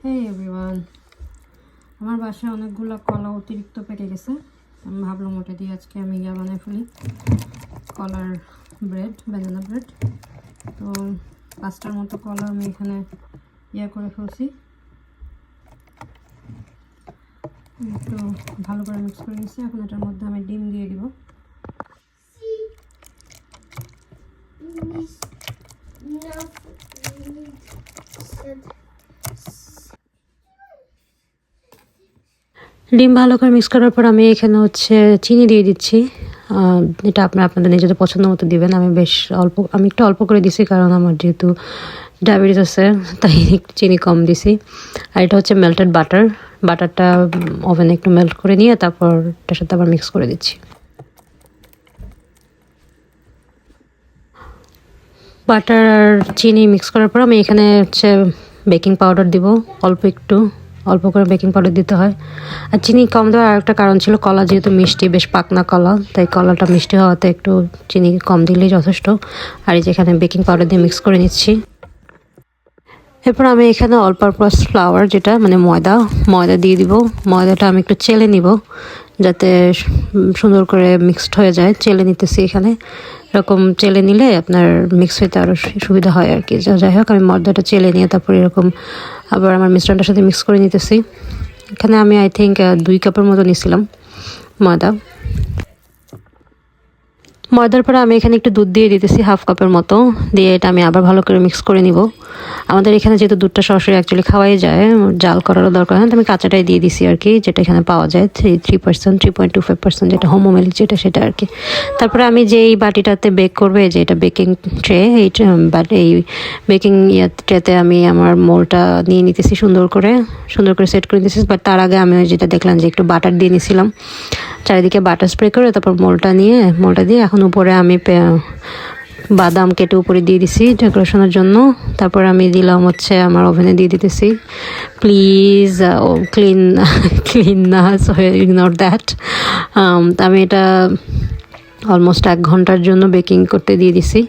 হেই everyone আমার বাসায় অনেকগুলো কলা অতিরিক্ত পেকে গেছে আমি ভাবলাম ওটা দিয়ে আজকে আমি ইয়া বানাই ফেলি কলার ব্রেড ব্যানানা ব্রেড তো পাঁচটার মতো কলা আমি এখানে ইয়া করে ফেলছি একটু ভালো করে মিক্স করে নিচ্ছি এখন এটার মধ্যে আমি ডিম দিয়ে দিব ডিম ভালো করে মিক্স করার পর আমি এখানে হচ্ছে চিনি দিয়ে দিচ্ছি। এটা আপনারা আপনাদের নিজেদের পছন্দ মতো দিবেন। আমি বেশ অল্প, আমি একটু অল্প করে দিছি কারণ আমার যেহেতু ডায়াবেটিস আছে, তাই একটু চিনি কম দিছি। আর এটা হচ্ছে মেল্টেড বাটার বাটারটা ওভেনে একটু মেল্ট করে নিয়ে তারপর এটার সাথে আবার মিক্স করে দিচ্ছি। বাটার আর চিনি মিক্স করার পর আমি এখানে হচ্ছে বেকিং পাউডার দিব, অল্প একটু। অল্প করে বেকিং পাউডার দিতে হয়। আর চিনি কম দেওয়ার আরেকটা কারণ ছিল কলা যেহেতু মিষ্টি, বেশ পাকনা কলা, তাই কলাটা মিষ্টি হওয়াতে একটু চিনি কম দিলেই যথেষ্ট। আর এই যে এখানে বেকিং পাউডার দিয়ে মিক্স করে নিচ্ছি। এরপর আমি এখানে অল্প পারপাস ফ্লাওয়ার যেটা মানে ময়দা ময়দা দিয়ে দিব। ময়দাটা আমি একটু চেলে নিব। যাতে সুন্দর করে মিক্সড হয়ে যায়। চেলে নিতেছি এখানে। এরকম চেলে নিলে আপনার মিক্স হইতে আরও সুবিধা হয় আর কি। যাই হোক, আমি ময়দাটা চেলে নিয়ে তারপর এরকম আবার আমার মিশ্রণটার সাথে মিক্স করে নিতেছি। এখানে আমি আই থিঙ্ক দুই কাপের মতো নিয়েছিলাম ময়দা। ময়দার পরে আমি এখানে একটু দুধ দিয়ে দিতেছি হাফ কাপের মতো। দিয়ে এটা আমি আবার ভালো করে মিক্স করে নিব। আমাদের এখানে যেহেতু দুধটা সরাসরি অ্যাকচুয়ালি খাওয়াই যায়, জাল করারও দরকার হয় আমি কাঁচাটাই দিয়ে দিছি আর কি যেটা এখানে পাওয়া যায় three three percent three point two five percent যেটা হোমোমেলিক যেটা সেটা আর কি তারপরে আমি যে এই বাটিটাতে বেক করবে যে এটা বেকিং ট্রে এই বাট এই বেকিং ট্রেতে আমি আমার মোলটা নিয়ে নিতেছি সুন্দর করে সুন্দর করে সেট করে নিতেছি। বাট তার আগে আমি যেটা দেখলাম যে একটু বাটার দিয়ে নিছিলাম। চারিদিকে বাটার স্প্রে করে তারপর মোলটা নিয়ে, মোলটা দিয়ে এখন উপরে আমি বাদাম কেটে উপরে দিয়ে দিছি ডেকোরেশনের জন্য। তারপর আমি দিলাম হচ্ছে আমার ওভেনে দিয়ে দিতেছি। প্লিজ ক্লিন ক্লিন না ইগনোর দ্যাট আমি এটা অলমোস্ট এক ঘণ্টার জন্য বেকিং করতে দিয়ে দিছি।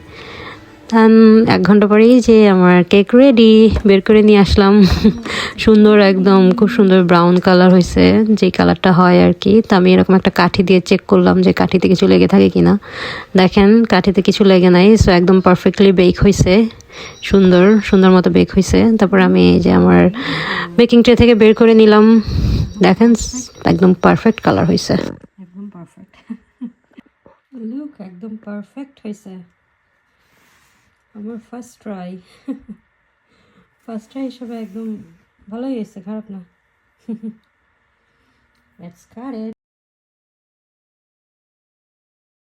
এক ঘণ্টা পরেই যে আমার কেক রেডি বের করে নিয়ে আসলাম। সুন্দর একদম, খুব সুন্দর ব্রাউন কালার হয়েছে, যে কালারটা হয় আর কি তা আমি এরকম একটা কাঠি দিয়ে চেক করলাম যে কাঠিতে কিছু লেগে থাকে কিনা। দেখেন, কাঠিতে কিছু লেগে নাই সো একদম পারফেক্টলি বেক হয়েছে। সুন্দর সুন্দর মতো বেক হয়েছে। তারপর আমি যে আমার বেকিং ট্রে থেকে বের করে নিলাম। দেখেন, একদম পারফেক্ট কালার হয়েছে। একদম পারফেক্ট লুক একদম পারফেক্ট হয়েছে। আমার ফার্স্ট ট্রাই ফার্স্ট ট্রাই হিসাবে একদম ভালোই হয়েছে খারাপ না। লেটস কাট